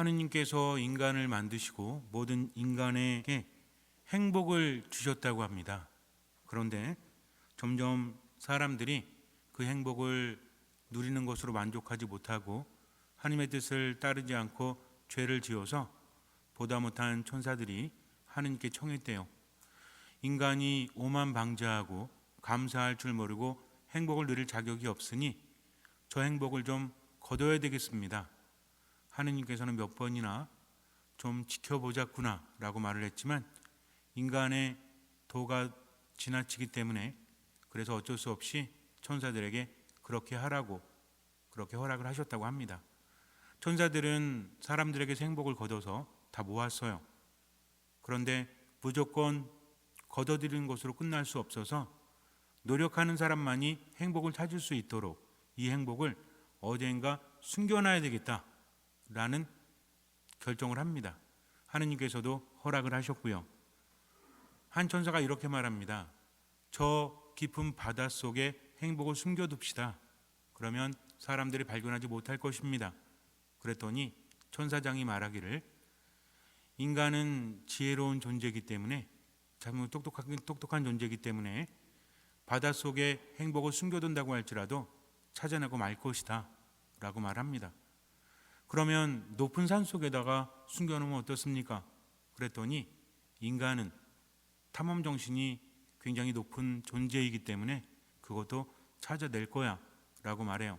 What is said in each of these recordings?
하느님께서 인간을 만드시고 모든 인간에게 행복을 주셨다고 합니다. 그런데 점점 사람들이 그 행복을 누리는 것으로 만족하지 못하고 하나님의 뜻을 따르지 않고 죄를 지어서 보다 못한 천사들이 하느님께 청했대요. 인간이 오만 방자하고 감사할 줄 모르고 행복을 누릴 자격이 없으니 저 행복을 좀 거둬야 되겠습니다. 하느님께서는 몇 번이나 좀 지켜보자꾸나 라고 말을 했지만 인간의 도가 지나치기 때문에 그래서 어쩔 수 없이 천사들에게 그렇게 하라고 그렇게 허락을 하셨다고 합니다. 천사들은 사람들에게서 행복을 거둬서 다 모았어요. 그런데 무조건 거둬들이는 것으로 끝날 수 없어서 노력하는 사람만이 행복을 찾을 수 있도록 이 행복을 어디엔가 숨겨놔야 되겠다 라는 결정을 합니다. 하느님께서도 허락을 하셨고요. 한 천사가 이렇게 말합니다. 저 깊은 바다 속에 행복을 숨겨둡시다. 그러면 사람들이 발견하지 못할 것입니다. 그랬더니 천사장이 말하기를 인간은 지혜로운 존재이기 때문에 참 똑똑한, 똑똑한 존재이기 때문에 바다 속에 행복을 숨겨둔다고 할지라도 찾아내고 말 것이다 라고 말합니다. 그러면 높은 산 속에다가 숨겨놓으면 어떻습니까? 그랬더니 인간은 탐험 정신이 굉장히 높은 존재이기 때문에 그것도 찾아낼 거야 라고 말해요.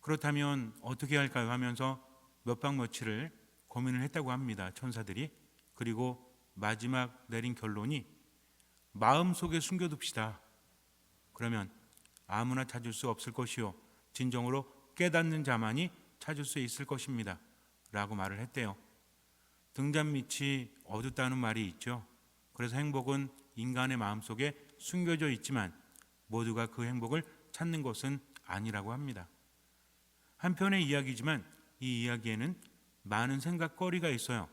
그렇다면 어떻게 할까요? 하면서 몇 박 며칠을 고민을 했다고 합니다. 천사들이. 그리고 마지막 내린 결론이 마음 속에 숨겨둡시다. 그러면 아무나 찾을 수 없을 것이요. 진정으로 깨닫는 자만이 찾을 수 있을 것입니다. 라고 말을 했대요. 등잔 밑이 어둡다는 말이 있죠. 그래서 행복은 인간의 마음속에 숨겨져 있지만 모두가 그 행복을 찾는 것은 아니라고 합니다. 한편의 이야기지만 이 이야기에는 많은 생각거리가 있어요.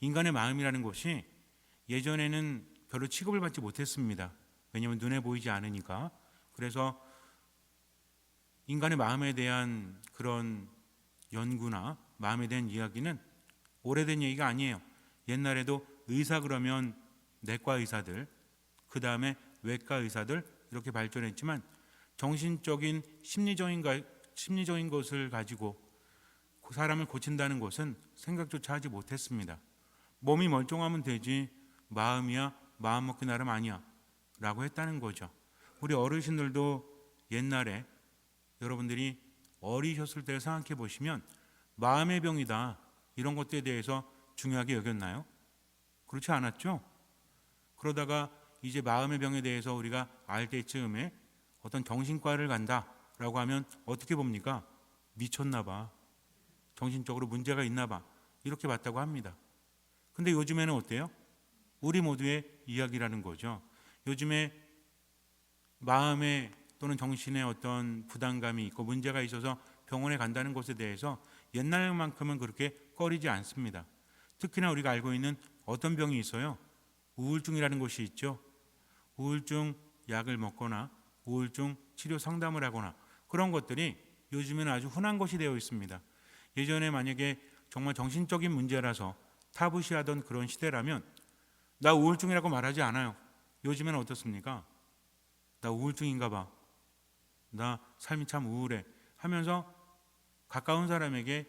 인간의 마음이라는 것이 예전에는 별로 취급을 받지 못했습니다. 왜냐하면 눈에 보이지 않으니까. 그래서 인간의 마음에 대한 그런 연구나 마음에 대한 이야기는 오래된 얘기가 아니에요. 옛날에도 의사 그러면 내과 의사들, 그 다음에 외과 의사들 이렇게 발전했지만 정신적인 심리적인 심리적인 것을 가지고 그 사람을 고친다는 것은 생각조차 하지 못했습니다. 몸이 멀쩡하면 되지 마음이야 마음 먹기 나름 아니야 라고 했다는 거죠. 우리 어르신들도 옛날에 여러분들이 어리셨을 때를 생각해 보시면 마음의 병이다 이런 것들에 대해서 중요하게 여겼나요? 그렇지 않았죠? 그러다가 이제 마음의 병에 대해서 우리가 알 때쯤에 어떤 정신과를 간다라고 하면 어떻게 봅니까? 미쳤나 봐. 정신적으로 문제가 있나 봐. 이렇게 봤다고 합니다. 근데 요즘에는 어때요? 우리 모두의 이야기라는 거죠. 요즘에 마음에 또는 정신에 어떤 부담감이 있고 문제가 있어서 병원에 간다는 것에 대해서 옛날만큼은 그렇게 꺼리지 않습니다. 특히나 우리가 알고 있는 어떤 병이 있어요? 우울증이라는 것이 있죠. 우울증 약을 먹거나 우울증 치료 상담을 하거나 그런 것들이 요즘에는 아주 흔한 것이 되어 있습니다. 예전에 만약에 정말 정신적인 문제라서 타부시하던 그런 시대라면 나 우울증이라고 말하지 않아요. 요즘에는 어떻습니까? 나 우울증인가 봐. 나 삶이 참 우울해. 하면서 가까운 사람에게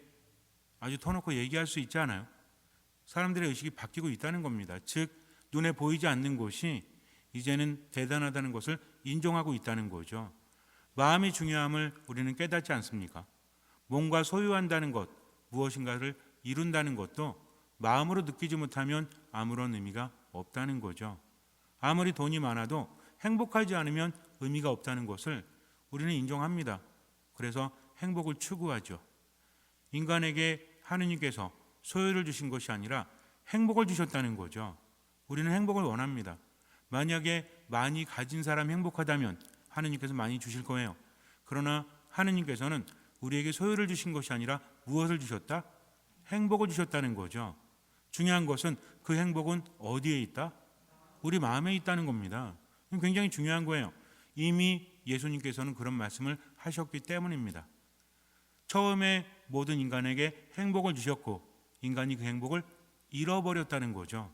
아주 터놓고 얘기할 수 있지 않아요? 사람들의 의식이 바뀌고 있다는 겁니다. 즉, 눈에 보이지 않는 것이 이제는 대단하다는 것을 인정하고 있다는 거죠. 마음이 중요함을 우리는 깨닫지 않습니까? 뭔가 소유한다는 것, 무엇인가를 이룬다는 것도 마음으로 느끼지 못하면 아무런 의미가 없다는 거죠. 아무리 돈이 많아도 행복하지 않으면 의미가 없다는 것을 우리는 인정합니다. 그래서 행복을 추구하죠. 인간에게 하느님께서 소유를 주신 것이 아니라 행복을 주셨다는 거죠. 우리는 행복을 원합니다. 만약에 많이 가진 사람이 행복하다면 하느님께서 많이 주실 거예요. 그러나 하느님께서는 우리에게 소유를 주신 것이 아니라 무엇을 주셨다? 행복을 주셨다는 거죠. 중요한 것은 그 행복은 어디에 있다? 우리 마음에 있다는 겁니다. 굉장히 중요한 거예요. 이미 예수님께서는 그런 말씀을 하셨기 때문입니다. 처음에 모든 인간에게 행복을 주셨고 인간이 그 행복을 잃어버렸다는 거죠.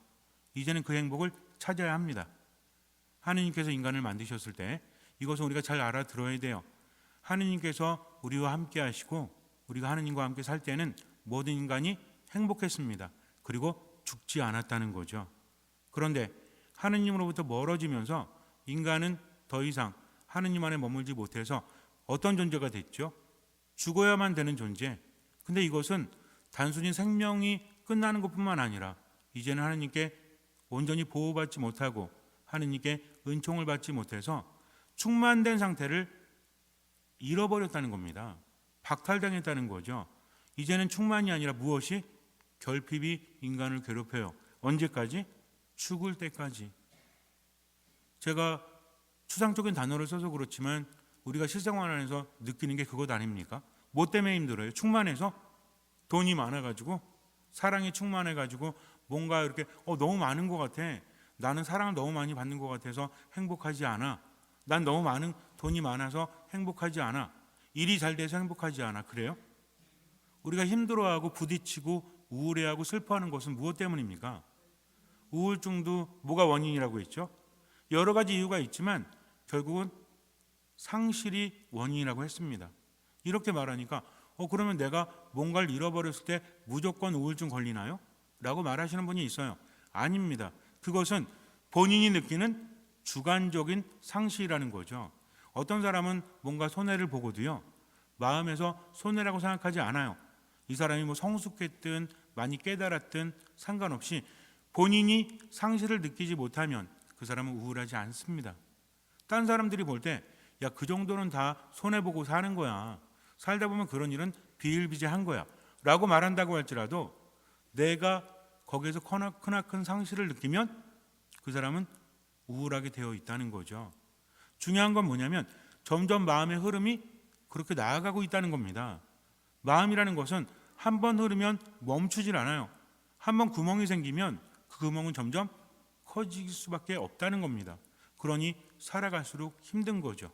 이제는 그 행복을 찾아야 합니다. 하느님께서 인간을 만드셨을 때 이것을 우리가 잘 알아들어야 돼요. 하느님께서 우리와 함께 하시고 우리가 하느님과 함께 살 때는 모든 인간이 행복했습니다. 그리고 죽지 않았다는 거죠. 그런데 하느님으로부터 멀어지면서 인간은 더 이상 하느님 안에 머물지 못해서 어떤 존재가 됐죠? 죽어야만 되는 존재. 근데 이것은 단순히 생명이 끝나는 것뿐만 아니라 이제는 하느님께 온전히 보호받지 못하고 하느님께 은총을 받지 못해서 충만된 상태를 잃어버렸다는 겁니다. 박탈당했다는 거죠. 이제는 충만이 아니라 무엇이 결핍이 인간을 괴롭혀요. 언제까지? 죽을 때까지. 제가 추상적인 단어를 써서 그렇지만 우리가 실생활 안에서 느끼는 게 그것 아닙니까? 뭐 때문에 힘들어요? 충만해서 돈이 많아가지고 사랑이 충만해가지고 뭔가 이렇게 어 너무 많은 것 같아. 나는 사랑을 너무 많이 받는 것 같아서 행복하지 않아. 난 너무 많은 돈이 많아서 행복하지 않아. 일이 잘 돼서 행복하지 않아. 그래요? 우리가 힘들어하고 부딪히고 우울해하고 슬퍼하는 것은 무엇 때문입니까? 우울증도 뭐가 원인이라고 했죠? 여러 가지 이유가 있지만 결국은 상실이 원인이라고 했습니다. 이렇게 말하니까 어 그러면 내가 뭔가를 잃어버렸을 때 무조건 우울증 걸리나요? 라고 말하시는 분이 있어요. 아닙니다. 그것은 본인이 느끼는 주관적인 상실이라는 거죠. 어떤 사람은 뭔가 손해를 보고도요. 마음에서 손해라고 생각하지 않아요. 이 사람이 뭐 성숙했든 많이 깨달았든 상관없이 본인이 상실을 느끼지 못하면 그 사람은 우울하지 않습니다. 딴 사람들이 볼 때 야 그 정도는 다 손해 보고 사는 거야. 살다 보면 그런 일은 비일비재한 거야. 라고 말한다고 할지라도 내가 거기에서 크나큰 상실을 느끼면 그 사람은 우울하게 되어 있다는 거죠. 중요한 건 뭐냐면 점점 마음의 흐름이 그렇게 나아가고 있다는 겁니다. 마음이라는 것은 한 번 흐르면 멈추질 않아요. 한 번 구멍이 생기면 그 구멍은 점점 커질 수밖에 없다는 겁니다. 그러니 살아갈수록 힘든 거죠.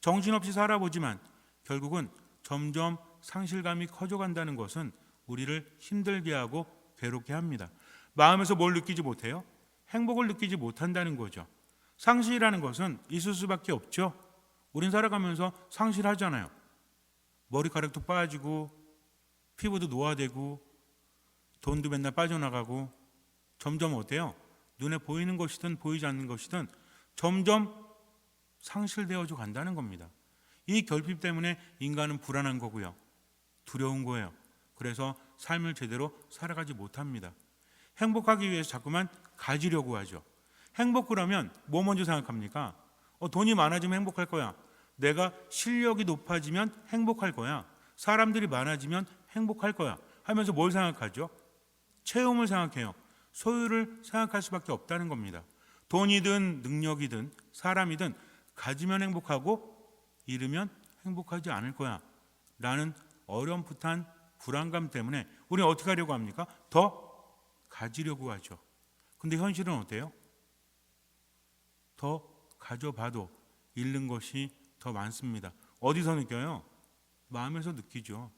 정신없이 살아보지만 결국은 점점 상실감이 커져간다는 것은 우리를 힘들게 하고 괴롭게 합니다. 마음에서 뭘 느끼지 못해요? 행복을 느끼지 못한다는 거죠. 상실이라는 것은 있을 수밖에 없죠. 우린 살아가면서 상실하잖아요. 머리카락도 빠지고 피부도 노화되고 돈도 맨날 빠져나가고 점점 어때요? 눈에 보이는 것이든 보이지 않는 것이든 점점 상실되어져 간다는 겁니다. 이 결핍 때문에 인간은 불안한 거고요. 두려운 거예요. 그래서 삶을 제대로 살아가지 못합니다. 행복하기 위해서 자꾸만 가지려고 하죠. 행복 그러면 뭐 먼저 생각합니까? 어, 돈이 많아지면 행복할 거야. 내가 실력이 높아지면 행복할 거야. 사람들이 많아지면 행복할 거야. 하면서 뭘 생각하죠? 체험을 생각해요. 소유를 생각할 수밖에 없다는 겁니다. 돈이든 능력이든 사람이든 가지면 행복하고 잃으면 행복하지 않을 거야. 라는 어렴풋한 불안감 때문에 우리는 어떻게 하려고 합니까? 더 가지려고 하죠. 근데 현실은 어때요? 더 가져봐도 잃는 것이 더 많습니다. 어디서 느껴요? 마음에서 느끼죠.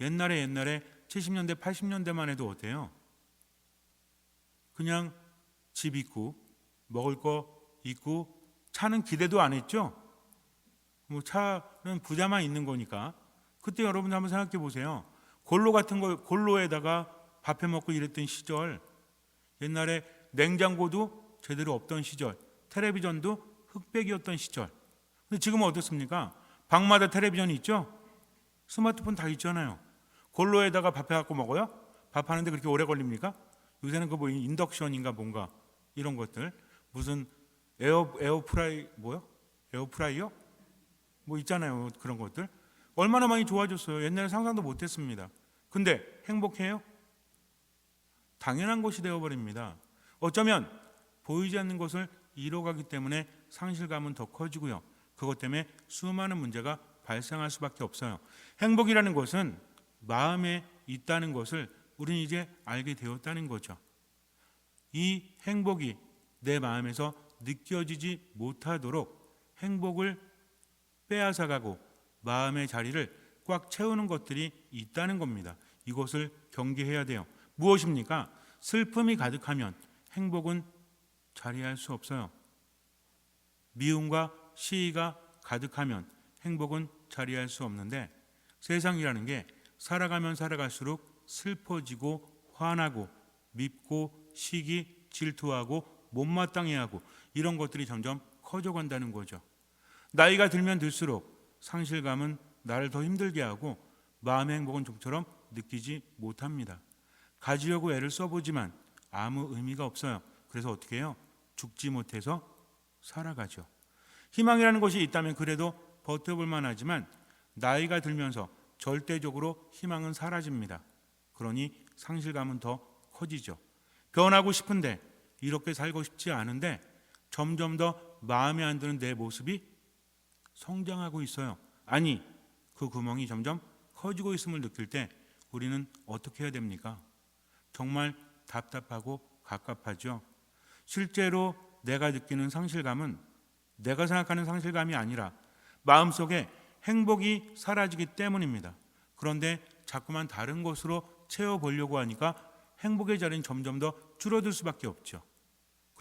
옛날에 옛날에 70년대, 80년대만 해도 어때요? 그냥 집 있고 먹을 거 있고 차는 기대도 안 했죠. 뭐 차는 부자만 있는 거니까. 그때 여러분 한번 생각해 보세요. 골로 같은 거 골로에다가 밥해 먹고 이랬던 시절. 옛날에 냉장고도 제대로 없던 시절. 텔레비전도 흑백이었던 시절. 근데 지금은 어떻습니까? 방마다 텔레비전이 있죠? 스마트폰 다 있잖아요. 골로에다가 밥해 갖고 먹어요? 밥하는데 그렇게 오래 걸립니까? 요새는 그뭐 인덕션인가 뭔가 이런 것들 무슨 에어 에어프라이 뭐요? 에어프라이어? 뭐 있잖아요 그런 것들 얼마나 많이 좋아졌어요. 옛날에 상상도 못했습니다. 근데 행복해요? 당연한 것이 되어버립니다. 어쩌면 보이지 않는 것을 이뤄가기 때문에 상실감은 더 커지고요. 그것 때문에 수많은 문제가 발생할 수밖에 없어요. 행복이라는 것은 마음에 있다는 것을 우리는 이제 알게 되었다는 거죠. 이 행복이 내 마음에서 느껴지지 못하도록 행복을 빼앗아가고 마음의 자리를 꽉 채우는 것들이 있다는 겁니다. 이것을 경계해야 돼요. 무엇입니까? 슬픔이 가득하면 행복은 자리할 수 없어요. 미움과 시위가 가득하면 행복은 자리할 수 없는데 세상이라는 게 살아가면 살아갈수록 슬퍼지고 화나고 밉고 시기 질투하고 못마땅해하고 이런 것들이 점점 커져간다는 거죠. 나이가 들면 들수록 상실감은 나를 더 힘들게 하고 마음의 행복은 좀처럼 느끼지 못합니다. 가지려고 애를 써보지만 아무 의미가 없어요. 그래서 어떻게 해요? 죽지 못해서 살아가죠. 희망이라는 것이 있다면 그래도 버텨볼 만하지만 나이가 들면서 절대적으로 희망은 사라집니다. 그러니 상실감은 더 커지죠. 변하고 싶은데 이렇게 살고 싶지 않은데 점점 더 마음에 안 드는 내 모습이 성장하고 있어요. 아니, 그 구멍이 점점 커지고 있음을 느낄 때 우리는 어떻게 해야 됩니까? 정말 답답하고 갑갑하죠. 실제로 내가 느끼는 상실감은 내가 생각하는 상실감이 아니라 마음속에 행복이 사라지기 때문입니다. 그런데 자꾸만 다른 것으로 채워보려고 하니까 행복의 자리는 점점 더 줄어들 수밖에 없죠.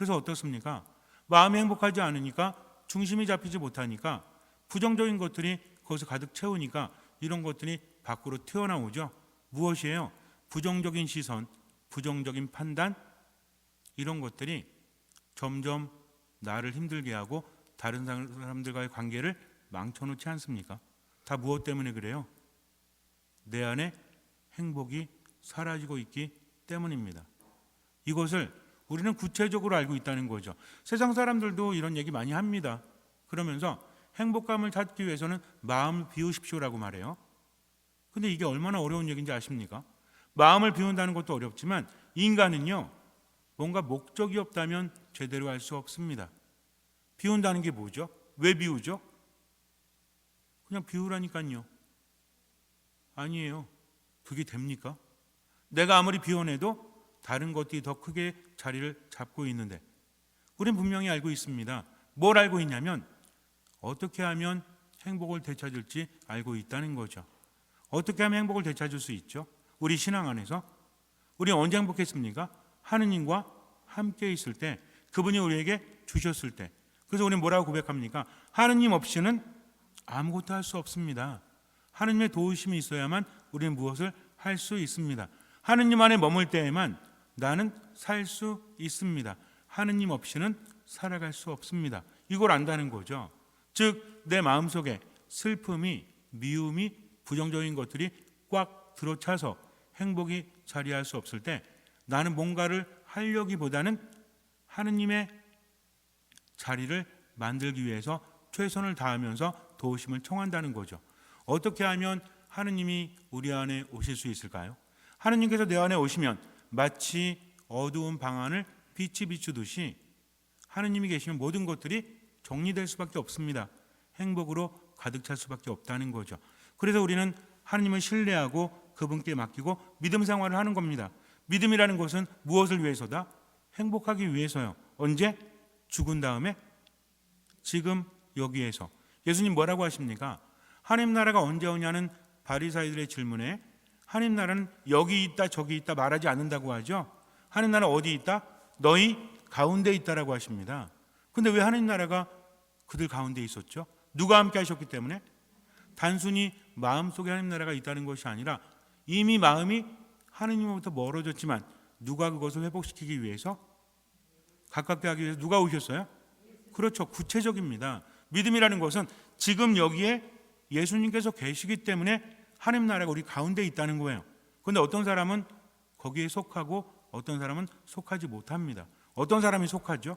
그래서 어떻습니까? 마음이 행복하지 않으니까 중심이 잡히지 못하니까 부정적인 것들이 거기서 가득 채우니까 이런 것들이 밖으로 튀어나오죠. 무엇이에요? 부정적인 시선, 부정적인 판단 이런 것들이 점점 나를 힘들게 하고 다른 사람들과의 관계를 망쳐놓지 않습니까? 다 무엇 때문에 그래요? 내 안에 행복이 사라지고 있기 때문입니다. 이것을 우리는 구체적으로 알고 있다는 거죠. 세상 사람들도 이런 얘기 많이 합니다. 그러면서 행복감을 찾기 위해서는 마음을 비우십시오라고 말해요. 근데 이게 얼마나 어려운 얘기인지 아십니까? 마음을 비운다는 것도 어렵지만 인간은요, 뭔가 목적이 없다면 제대로 할 수 없습니다. 비운다는 게 뭐죠? 왜 비우죠? 그냥 비우라니까요. 아니에요. 그게 됩니까? 내가 아무리 비워내도 다른 것들이 더 크게 자리를 잡고 있는데 우린 분명히 알고 있습니다. 뭘 알고 있냐면 어떻게 하면 행복을 되찾을지 알고 있다는 거죠. 어떻게 하면 행복을 되찾을 수 있죠? 우리 신앙 안에서 우리 언제 행복했습니까? 하느님과 함께 있을 때 그분이 우리에게 주셨을 때 그래서 우리는 뭐라고 고백합니까? 하느님 없이는 아무것도 할 수 없습니다. 하느님의 도우심이 있어야만 우리는 무엇을 할 수 있습니다. 하느님 안에 머물 때에만 나는 살 수 있습니다. 하느님 없이는 살아갈 수 없습니다. 이걸 안다는 거죠. 즉, 내 마음속에 슬픔이, 미움이, 부정적인 것들이 꽉 들어차서 행복이 자리할 수 없을 때 나는 뭔가를 하려기보다는 하느님의 자리를 만들기 위해서 최선을 다하면서 도우심을 청한다는 거죠. 어떻게 하면 하느님이 우리 안에 오실 수 있을까요? 하느님께서 내 안에 오시면 마치 어두운 방 안을 빛이 비추듯이 하느님이 계시면 모든 것들이 정리될 수밖에 없습니다. 행복으로 가득 찰 수밖에 없다는 거죠. 그래서 우리는 하느님을 신뢰하고 그분께 맡기고 믿음 생활을 하는 겁니다. 믿음이라는 것은 무엇을 위해서다? 행복하기 위해서요. 언제? 죽은 다음에 지금 여기에서 예수님 뭐라고 하십니까? 하나님 나라가 언제 오냐는 바리사이들의 질문에 하나님 나라는 여기 있다 저기 있다 말하지 않는다고 하죠. 하나님 나라 어디 있다? 너희 가운데 있다라고 하십니다. 근데 왜 하나님 나라가 그들 가운데 있었죠? 누가 함께 하셨기 때문에 단순히 마음속에 하나님 나라가 있다는 것이 아니라 이미 마음이 하느님으로부터 멀어졌지만 누가 그것을 회복시키기 위해서 가깝게 하기 위해서 누가 오셨어요? 그렇죠. 구체적입니다. 믿음이라는 것은 지금 여기에 예수님께서 계시기 때문에 하나님 나라가 우리 가운데 있다는 거예요. 그런데 어떤 사람은 거기에 속하고 어떤 사람은 속하지 못합니다. 어떤 사람이 속하죠?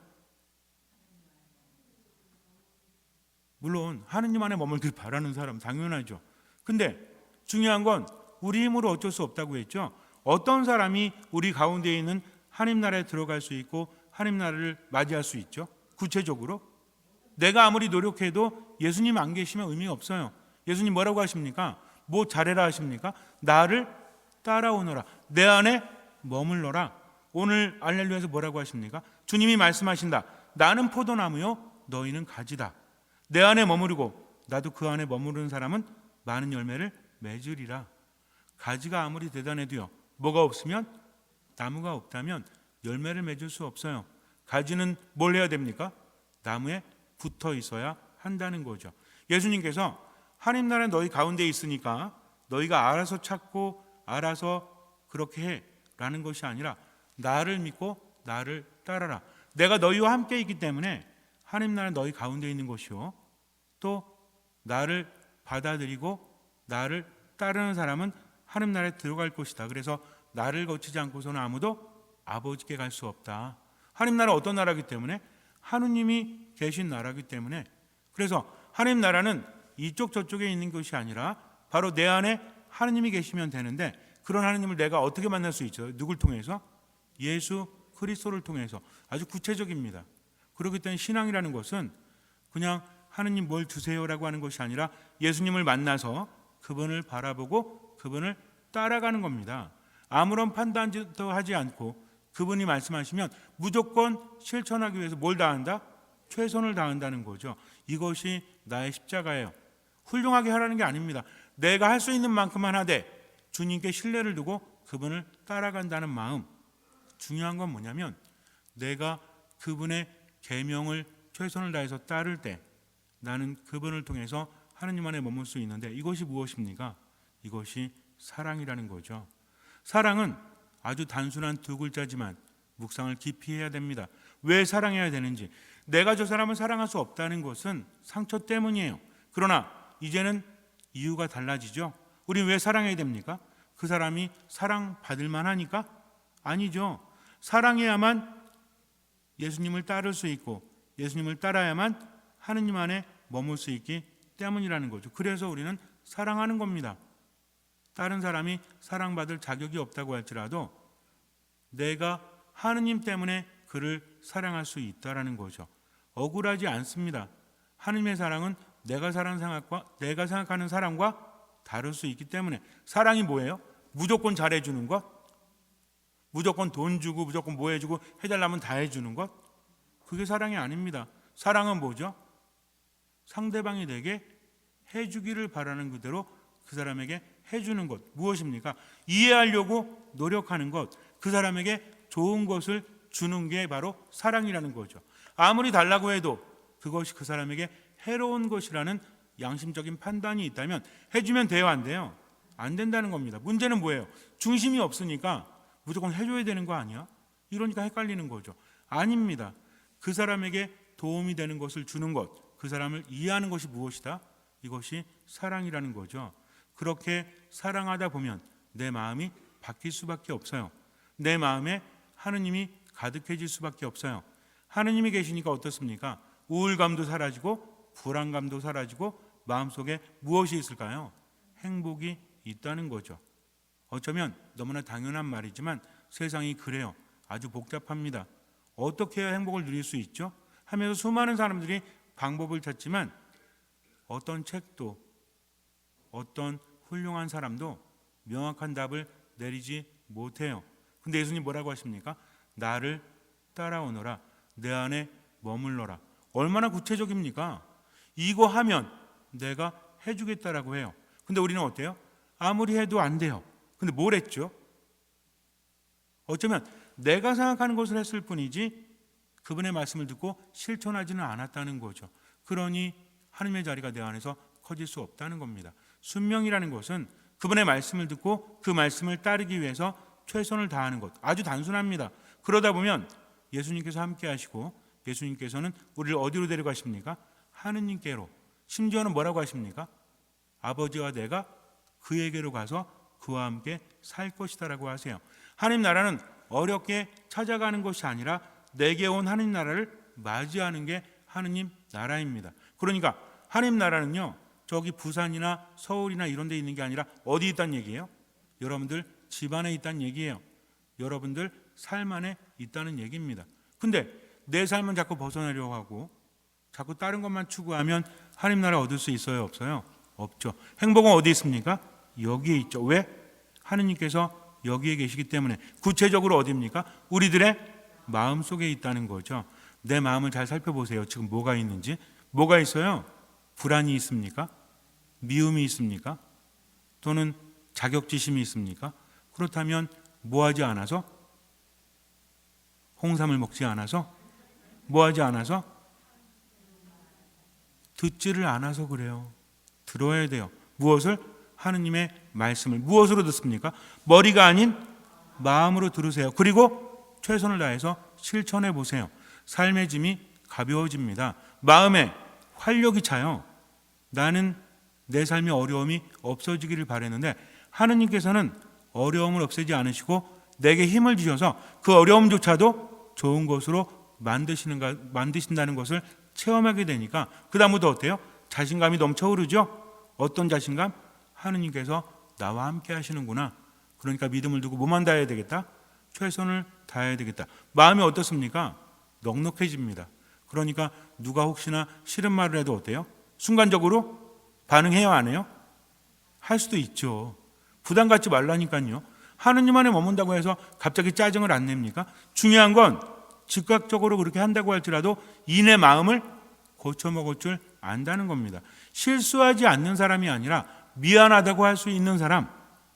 물론 하느님 안에 머물길 바라는 사람 당연하죠. 근데 중요한 건 우리 힘으로 어쩔 수 없다고 했죠. 어떤 사람이 우리 가운데 있는 하나님 나라에 들어갈 수 있고 하나님 나라를 맞이할 수 있죠. 구체적으로 내가 아무리 노력해도 예수님 안 계시면 의미가 없어요. 예수님 뭐라고 하십니까? 뭐 잘해라 하십니까? 나를 따라오너라. 내 안에 머물러라. 오늘 알렐루야에서 뭐라고 하십니까? 주님이 말씀하신다. 나는 포도나무요, 너희는 가지다. 내 안에 머무르고 나도 그 안에 머무르는 사람은 많은 열매를 맺으리라. 가지가 아무리 대단해도요. 뭐가 없으면 나무가 없다면 열매를 맺을 수 없어요. 가지는 뭘 해야 됩니까? 나무에 붙어 있어야 한다는 거죠. 예수님께서 하나님 나라 너희 가운데 있으니까 너희가 알아서 찾고 알아서 그렇게 해라는 것이 아니라 나를 믿고 나를 따라라. 내가 너희와 함께 있기 때문에 하나님 나라 너희 가운데 있는 것이요. 또 나를 받아들이고 나를 따르는 사람은 하나님 나라에 들어갈 것이다. 그래서 나를 거치지 않고서는 아무도 아버지께 갈 수 없다. 하나님 나라 어떤 나라기 때문에 하느님이 계신 나라기 때문에 그래서 하나님 나라는 이쪽 저쪽에 있는 것이 아니라 바로 내 안에 하느님이 계시면 되는데 그런 하느님을 내가 어떻게 만날 수 있죠? 누굴 통해서? 예수 그리스도를 통해서 아주 구체적입니다. 그렇기 때문에 신앙이라는 것은 그냥 하느님 뭘 주세요라고 하는 것이 아니라 예수님을 만나서 그분을 바라보고 그분을 따라가는 겁니다. 아무런 판단도 하지 않고 그분이 말씀하시면 무조건 실천하기 위해서 뭘 다한다? 최선을 다한다는 거죠. 이것이 나의 십자가예요. 훌륭하게 하라는 게 아닙니다. 내가 할 수 있는 만큼만 하되 주님께 신뢰를 두고 그분을 따라간다는 마음. 중요한 건 뭐냐면 내가 그분의 계명을 최선을 다해서 따를 때 나는 그분을 통해서 하느님 안에 머물 수 있는데 이것이 무엇입니까? 이것이 사랑이라는 거죠. 사랑은 아주 단순한 두 글자지만 묵상을 깊이 해야 됩니다. 왜 사랑해야 되는지. 내가 저 사람을 사랑할 수 없다는 것은 상처 때문이에요. 그러나 이제는 이유가 달라지죠. 우리 왜 사랑해야 됩니까? 그 사람이 사랑받을 만하니까? 아니죠. 사랑해야만 예수님을 따를 수 있고 예수님을 따라야만 하느님 안에 머물 수 있기 때문이라는 거죠. 그래서 우리는 사랑하는 겁니다. 다른 사람이 사랑받을 자격이 없다고 할지라도 내가 하느님 때문에 그를 사랑할 수 있다라는 거죠. 억울하지 않습니다. 하느님의 사랑은 내가 사랑 생각과 내가 생각하는 사랑과 다를 수 있기 때문에 사랑이 뭐예요? 무조건 잘해 주는 것? 무조건 돈 주고 무조건 뭐 해 주고 해 달라면 다 해 주는 것? 그게 사랑이 아닙니다. 사랑은 뭐죠? 상대방이 내게 해 주기를 바라는 그대로 그 사람에게 해 주는 것 무엇입니까? 이해하려고 노력하는 것, 그 사람에게 좋은 것을 주는 게 바로 사랑이라는 거죠. 아무리 달라고 해도 그것이 그 사람에게 해로운 것이라는 양심적인 판단이 있다면 해주면 돼요, 안 돼요? 안 된다는 겁니다. 문제는 뭐예요? 중심이 없으니까 무조건 해줘야 되는 거 아니야? 이러니까 헷갈리는 거죠. 아닙니다. 그 사람에게 도움이 되는 것을 주는 것, 그 사람을 이해하는 것이 무엇이다? 이것이 사랑이라는 거죠. 그렇게 사랑하다 보면 내 마음이 바뀔 수밖에 없어요. 내 마음에 하느님이 가득해질 수밖에 없어요. 하느님이 계시니까 어떻습니까? 우울감도 사라지고 불안감도 사라지고 마음속에 무엇이 있을까요? 행복이 있다는 거죠. 어쩌면 너무나 당연한 말이지만 세상이 그래요. 아주 복잡합니다. 어떻게 해야 행복을 누릴 수 있죠? 하면서 수많은 사람들이 방법을 찾지만 어떤 책도 어떤 훌륭한 사람도 명확한 답을 내리지 못해요. 근데 예수님 뭐라고 하십니까? 나를 따라오너라. 내 안에 머물러라. 얼마나 구체적입니까? 이거 하면 내가 해주겠다라고 해요. 근데 우리는 어때요? 아무리 해도 안 돼요. 근데 뭘 했죠? 어쩌면 내가 생각하는 것을 했을 뿐이지 그분의 말씀을 듣고 실천하지는 않았다는 거죠. 그러니 하나님의 자리가 내 안에서 커질 수 없다는 겁니다. 순명이라는 것은 그분의 말씀을 듣고 그 말씀을 따르기 위해서 최선을 다하는 것. 아주 단순합니다. 그러다 보면 예수님께서 함께 하시고 예수님께서는 우리를 어디로 데려가십니까? 하느님께로. 심지어는 뭐라고 하십니까? 아버지와 내가 그에게로 가서 그와 함께 살 것이다라고 하세요. 하나님 나라는 어렵게 찾아가는 것이 아니라 내게 온 하나님 나라를 맞이하는 게 하느님 나라입니다. 그러니까 하나님 나라는요. 저기 부산이나 서울이나 이런 데 있는 게 아니라 어디 있다는 얘기예요? 여러분들 집안에 있다는 얘기예요. 여러분들 삶 안에 있다는 얘기입니다. 근데 내 삶은 자꾸 벗어나려고 하고 자꾸 다른 것만 추구하면 하나님 나라 얻을 수 있어요, 없어요? 없죠. 행복은 어디 있습니까? 여기에 있죠. 왜? 하느님께서 여기에 계시기 때문에 구체적으로 어디입니까? 우리들의 마음 속에 있다는 거죠. 내 마음을 잘 살펴보세요. 지금 뭐가 있는지. 뭐가 있어요? 불안이 있습니까? 미움이 있습니까? 또는 자격지심이 있습니까? 그렇다면 뭐 하지 않아서? 홍삼을 먹지 않아서? 뭐 하지 않아서? 듣지를 않아서 그래요. 들어야 돼요. 무엇을? 하느님의 말씀을. 무엇으로 듣습니까? 머리가 아닌 마음으로 들으세요. 그리고 최선을 다해서 실천해 보세요. 삶의 짐이 가벼워집니다. 마음에 활력이 차요. 나는 내 삶의 어려움이 없어지기를 바랬는데 하느님께서는 어려움을 없애지 않으시고 내게 힘을 주셔서 그 어려움조차도 좋은 것으로 만드시는 만드신다는 것을 체험하게 되니까 그 다음부터 어때요? 자신감이 넘쳐오르죠. 어떤 자신감? 하느님께서 나와 함께 하시는구나. 그러니까 믿음을 두고 뭐만 다해야 되겠다? 최선을 다해야 되겠다. 마음이 어떻습니까? 넉넉해집니다. 그러니까 누가 혹시나 싫은 말을 해도 어때요? 순간적으로 반응해요, 안 해요? 할 수도 있죠. 부담 갖지 말라니까요. 하느님 안에 머문다고 해서 갑자기 짜증을 안 냅니까? 중요한 건 즉각적으로 그렇게 한다고 할지라도 이내 마음을 고쳐먹을 줄 안다는 겁니다. 실수하지 않는 사람이 아니라 미안하다고 할 수 있는 사람.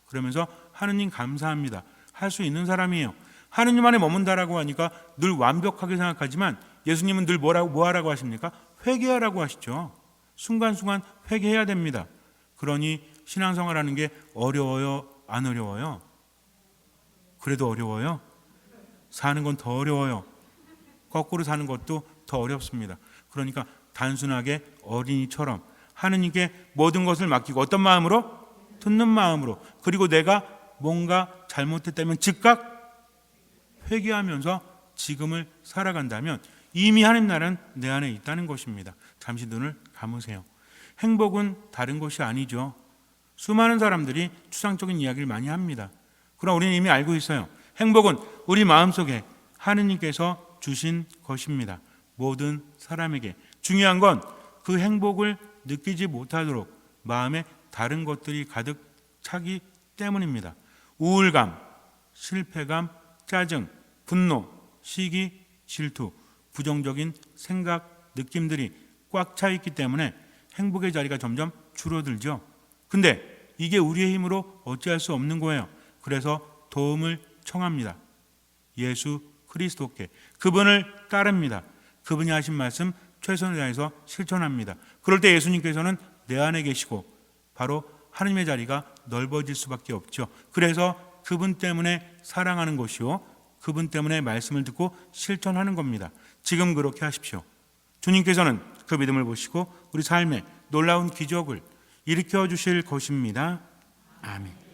그러면서 하느님 감사합니다. 할 수 있는 사람이에요. 하느님 안에 머문다라고 하니까 늘 완벽하게 생각하지만 예수님은 늘 뭐라고 뭐 하라고 하십니까? 회개하라고 하시죠. 순간순간 회개해야 됩니다. 그러니 신앙생활하는 게 어려워요, 안 어려워요? 그래도 어려워요? 사는 건 더 어려워요. 거꾸로 사는 것도 더 어렵습니다. 그러니까 단순하게 어린이처럼 하느님께 모든 것을 맡기고 어떤 마음으로? 듣는 마음으로. 그리고 내가 뭔가 잘못했다면 즉각 회개하면서 지금을 살아간다면 이미 하나님 나라는 내 안에 있다는 것입니다. 잠시 눈을 감으세요. 행복은 다른 것이 아니죠. 수많은 사람들이 추상적인 이야기를 많이 합니다. 그러나 우리는 이미 알고 있어요. 행복은 우리 마음속에 하느님께서 주신 것입니다. 모든 사람에게 중요한 건 그 행복을 느끼지 못하도록 마음에 다른 것들이 가득 차기 때문입니다. 우울감, 실패감, 짜증, 분노, 시기, 질투, 부정적인 생각, 느낌들이 꽉 차 있기 때문에 행복의 자리가 점점 줄어들죠. 근데 이게 우리의 힘으로 어찌할 수 없는 거예요. 그래서 도움을 청합니다. 예수 그리스도께 그분을 따릅니다. 그분이 하신 말씀 최선을 다해서 실천합니다. 그럴 때 예수님께서는 내 안에 계시고 바로 하나님의 자리가 넓어질 수밖에 없죠. 그래서 그분 때문에 사랑하는 것이요. 그분 때문에 말씀을 듣고 실천하는 겁니다. 지금 그렇게 하십시오. 주님께서는 그 믿음을 보시고 우리 삶에 놀라운 기적을 일으켜 주실 것입니다. 아멘.